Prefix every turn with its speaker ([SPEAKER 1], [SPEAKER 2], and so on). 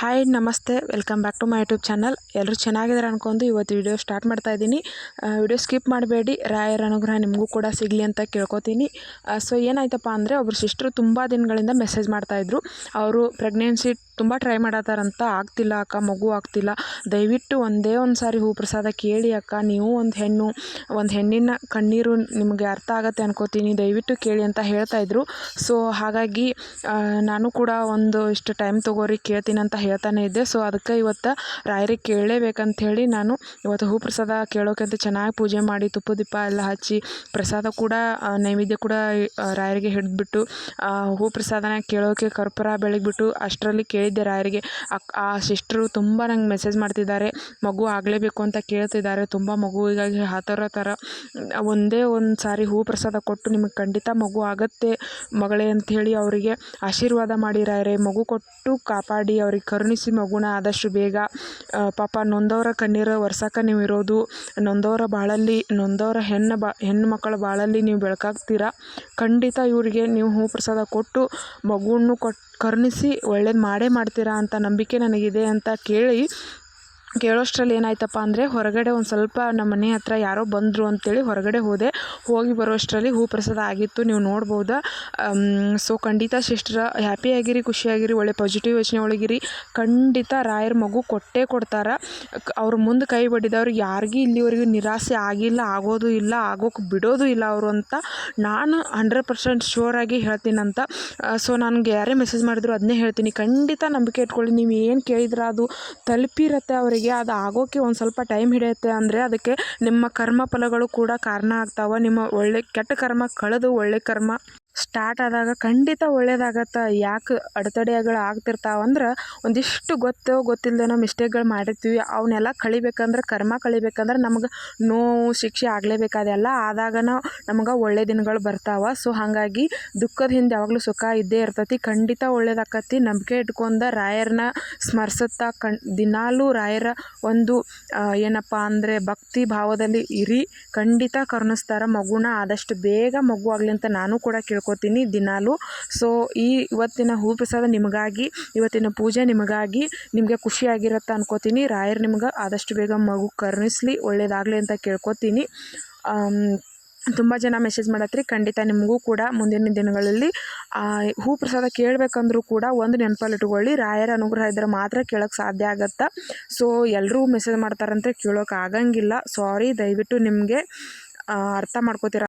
[SPEAKER 1] Hi ನಮಸ್ತೆ. Welcome back to my YouTube channel ಎಲ್ಲರೂ ಚೆನ್ನಾಗಿದ್ದಾರೆ ಅನ್ಕೊಂಡು ಇವತ್ತು ವಿಡಿಯೋ ಸ್ಟಾರ್ಟ್ ಮಾಡ್ತಾ ಇದ್ದೀನಿ. ವಿಡಿಯೋ ಸ್ಕಿಪ್ ಮಾಡಬೇಡಿ. ರಾಯರ ಅನುಗ್ರಹ ನಿಮಗೂ ಕೂಡ ಸಿಗಲಿ ಅಂತ ಕೇಳ್ಕೊತೀನಿ. ಸೊ ಏನಾಯ್ತಪ್ಪ ಅಂದರೆ ಒಬ್ಬರು ಸಿಸ್ಟ್ರು ತುಂಬ ದಿನಗಳಿಂದ ಮೆಸೇಜ್ ಮಾಡ್ತಾಯಿದ್ರು ಅವರು ಪ್ರೆಗ್ನೆನ್ಸಿ ತುಂಬ ಟ್ರೈ ಮಾಡತ್ತಾರಂತ ಆಗ್ತಿಲ್ಲ ಅಕ್ಕ, ಮಗು ಆಗ್ತಿಲ್ಲ. ದಯವಿಟ್ಟು ಒಂದೇ ಒಂದು ಸಾರಿ ಹೂ ಪ್ರಸಾದ ಕೇಳಿ ಅಕ್ಕ, ನೀವು ಒಂದು ಹೆಣ್ಣು, ಒಂದು ಹೆಣ್ಣಿನ ಕಣ್ಣೀರು ನಿಮಗೆ ಅರ್ಥ ಆಗತ್ತೆ ಅನ್ಕೋತೀನಿ, ದಯವಿಟ್ಟು ಕೇಳಿ ಅಂತ ಹೇಳ್ತಾ ಇದ್ರು. ಸೊ ಹಾಗಾಗಿ ನಾನು ಕೂಡ ಒಂದು ಇಷ್ಟು ಟೈಮ್ ತೊಗೋರಿ, ಕೇಳ್ತೀನಿ ಅಂತ ಹೇಳ್ತಾನೆ ಇದ್ದೆ. ಸೊ ಅದಕ್ಕೆ ಇವತ್ತು ರಾಯರಿಗೆ ಕೇಳಲೇಬೇಕಂತ ಹೇಳಿ ನಾನು ಇವತ್ತು ಹೂ ಪ್ರಸಾದ ಕೇಳೋಕ್ಕಂತ ಚೆನ್ನಾಗಿ ಪೂಜೆ ಮಾಡಿ, ತುಪ್ಪ, ದೀಪ ಎಲ್ಲ ಹಚ್ಚಿ, ಪ್ರಸಾದ ಕೂಡ ನೈವೇದ್ಯ ಕೂಡ ರಾಯರಿಗೆ ಹಿಡಿದ್ಬಿಟ್ಟು ಹೂ ಪ್ರಸಾದನ ಕೇಳೋಕ್ಕೆ ಕರ್ಪೂರ ಬೆಳಗ್ಬಿಟ್ಟು ಅಷ್ಟರಲ್ಲಿ ಅಕ್, ಆ ಸಿಸ್ಟ್ರು ತುಂಬ ನಂಗೆ ಮೆಸೇಜ್ ಮಾಡ್ತಿದ್ದಾರೆ. ಮಗು ಆಗಲೇಬೇಕು ಅಂತ ಕೇಳ್ತಿದ್ದಾರೆ. ತುಂಬ ಮಗುವಿಗಾಗಿ ಆ ಥರ ಒಂದೇ ಒಂದು ಸಾರಿ ಹೂ ಪ್ರಸಾದ ಕೊಟ್ಟು ನಿಮಗೆ ಖಂಡಿತ ಮಗು ಆಗತ್ತೆ ಮಗಳೇ ಅಂಥೇಳಿ ಅವರಿಗೆ ಆಶೀರ್ವಾದ ಮಾಡಿ ರಾಯರೇ ಮಗು ಕೊಟ್ಟು ಕಾಪಾಡಿ, ಅವ್ರಿಗೆ ಕರುಣಿಸಿ ಮಗುನ ಆದಷ್ಟು ಬೇಗ. ಪಾಪ ನೊಂದವರ ಕಣ್ಣೀರ ಒರ್ಸಕ್ಕೆ ನೀವು ಇರೋದು, ನೊಂದವರ ಬಾಳಲ್ಲಿ, ನೊಂದವರ ಹೆಣ್ಣು ಬಾ, ಹೆಣ್ಣು ಮಕ್ಕಳ ಬಾಳಲ್ಲಿ ನೀವು ಬೆಳಕಾಗ್ತೀರಾ? ಖಂಡಿತ ಇವರಿಗೆ ನೀವು ಹೂ ಪ್ರಸಾದ ಕೊಟ್ಟು ಮಗುವನ್ನು ಕೊಟ್ಟು ಕರುಣಿಸಿ ಒಳ್ಳೇದು ಮಾಡೇ ಮಾಡ್ತೀರಾ ಅಂತ ನಂಬಿಕೆ ನನಗಿದೆ ಅಂತ ಕೇಳಿ ಕೇಳೋಷ್ಟರಲ್ಲಿ ಏನಾಯ್ತಪ್ಪ ಅಂದರೆ ಹೊರಗಡೆ ಒಂದು ಸ್ವಲ್ಪ ನಮ್ಮ ಮನೆ ಹತ್ರ ಯಾರೋ ಬಂದರು ಅಂತೇಳಿ ಹೊರಗಡೆ ಹೋದೆ. ಹೋಗಿ ಬರೋಷ್ಟರಲ್ಲಿ ಹೂ ಪ್ರಸಾದ ಆಗಿತ್ತು, ನೀವು ನೋಡ್ಬೋದು. ಸೊ ಖಂಡಿತ ಶಿಸ್ಟ್ರ ಹ್ಯಾಪಿ ಆಗಿರಿ ಖುಷಿಯಾಗಿರಿ ಒಳ್ಳೆ ಪಾಸಿಟಿವ್ ಯೋಚನೆ ಒಳಗಿರಿ. ಖಂಡಿತ ರಾಯರ ಮಗು ಕೊಟ್ಟೇ ಕೊಡ್ತಾರೆ. ಅವ್ರ ಮುಂದೆ ಕೈ ಬಡಿದವ್ರಿಗೆ ಯಾರಿಗೂ ಇಲ್ಲಿವರೆಗೂ ನಿರಾಸೆ ಆಗಿಲ್ಲ, ಆಗೋದು ಇಲ್ಲ, ಆಗೋಕೆ ಬಿಡೋದು ಇಲ್ಲ ಅವರು ಅಂತ ನಾನು ಹಂಡ್ರೆಡ್ ಪರ್ಸೆಂಟ್ ಆಗಿ ಹೇಳ್ತೀನಂತ ಸೊ ನನಗೆ ಯಾರೇ ಮೆಸೇಜ್ ಮಾಡಿದ್ರು ಅದನ್ನೇ ಹೇಳ್ತೀನಿ. ಖಂಡಿತ ನಂಬಿಕೆ ಇಟ್ಕೊಳ್ಳಿ, ನೀವು ಏನು ಕೇಳಿದ್ರೆ ಅದು ತಲುಪಿರತ್ತೆ ಅವರಿಗೆ. ಅದು ಆಗೋಕೆ ಒಂದು ಸ್ವಲ್ಪ ಟೈಮ್ ಹಿಡಿಯುತ್ತೆ ಅಂದರೆ ಅದಕ್ಕೆ ನಿಮ್ಮ ಕರ್ಮ ಫಲಗಳು ಕೂಡ ಕಾರಣ ಆಗ್ತಾವೆ. ನಿಮ್ಮ ಒಳ್ಳೆ ಕೆಟ್ಟ ಕರ್ಮ ಕಳೆದು ಒಳ್ಳೆ ಕರ್ಮ. ಸ್ಟಾರ್ಟ್ ಆದಾಗ ಖಂಡಿತ ಒಳ್ಳೇದಾಗತ್ತೆ. ಯಾಕೆ ಅಡೆತಡೆಗಳು ಆಗ್ತಿರ್ತಾವಂದ್ರೆ ಒಂದಿಷ್ಟು ಗೊತ್ತೋ ಗೊತ್ತಿಲ್ಲದೇನೋ ಮಿಸ್ಟೇಕ್ಗಳು ಮಾಡಿರ್ತೀವಿ. ಅವನ್ನೆಲ್ಲ ಕಳಿಬೇಕಂದ್ರೆ, ಕರ್ಮ ಕಳಿಬೇಕಂದ್ರೆ ನಮ್ಗೆ ನೋವು, ಶಿಕ್ಷೆ ಆಗಲೇಬೇಕಾದೆಲ್ಲ ಆದಾಗ ನಮ್ಗೆ ಒಳ್ಳೆ ದಿನಗಳು ಬರ್ತಾವೆ. ಸೊ ಹಾಗಾಗಿ ದುಃಖದ ಹಿಂದೆ ಯಾವಾಗಲೂ ಸುಖ ಇದ್ದೇ ಇರ್ತೈತಿ. ಖಂಡಿತ ಒಳ್ಳೇದಾಕತಿ ನಂಬಿಕೆ ಇಟ್ಕೊಂಡ ರಾಯರನ್ನ ಸ್ಮರಿಸುತ್ತಾ ಕಣ್, ದಿನಾಲೂ ರಾಯರ ಒಂದು ಏನಪ್ಪ ಅಂದರೆ ಭಕ್ತಿ ಭಾವದಲ್ಲಿ ಇರಿ. ಖಂಡಿತ ಕರುಣಿಸ್ತಾರೆ ಮಗುನ. ಆದಷ್ಟು ಬೇಗ ಮಗು ಆಗಲಿ ಅಂತ ನಾನು ಕೂಡ ಕೇಳ್ಕೊತೀನಿ ದಿನಾಲೂ. ಸೊ ಈ ಇವತ್ತಿನ ಹೂ ಪ್ರಸಾದ ನಿಮಗಾಗಿ, ಇವತ್ತಿನ ಪೂಜೆ ನಿಮಗಾಗಿ ನಿಮಗೆ ಖುಷಿಯಾಗಿರುತ್ತೆ ಅನ್ಕೋತೀನಿ. ರಾಯರು ನಿಮ್ಗೆ ಆದಷ್ಟು ಬೇಗ ಮಗು ಕರುಣಿಸ್ಲಿ, ಒಳ್ಳೇದಾಗಲಿ ಅಂತ ಕೇಳ್ಕೊತೀನಿ. ತುಂಬ ಜನ ಮೆಸೇಜ್ ಮಾಡತ್ರಿ. ಖಂಡಿತ ನಿಮಗೂ ಕೂಡ ಮುಂದಿನ ದಿನಗಳಲ್ಲಿ ಹೂ ಪ್ರಸಾದ ಕೇಳಬೇಕಂದ್ರೂ ಕೂಡ ಒಂದು ನೆನಪಲ್ಲಿ ಇಟ್ಕೊಳ್ಳಿ. ರಾಯರ ಅನುಗ್ರಹ ಇದ್ದರೆ ಮಾತ್ರ ಕೇಳೋಕೆ ಸಾಧ್ಯ ಆಗತ್ತೆ. ಸೊ ಎಲ್ಲರೂ ಮೆಸೇಜ್ ಮಾಡ್ತಾರಂತೆ ಕೇಳೋಕೆ ಆಗಂಗಿಲ್ಲ. ಸಾರಿ ದಯವಿಟ್ಟು ನಿಮಗೆ ಅರ್ಥ ಮಾಡ್ಕೋತೀರ?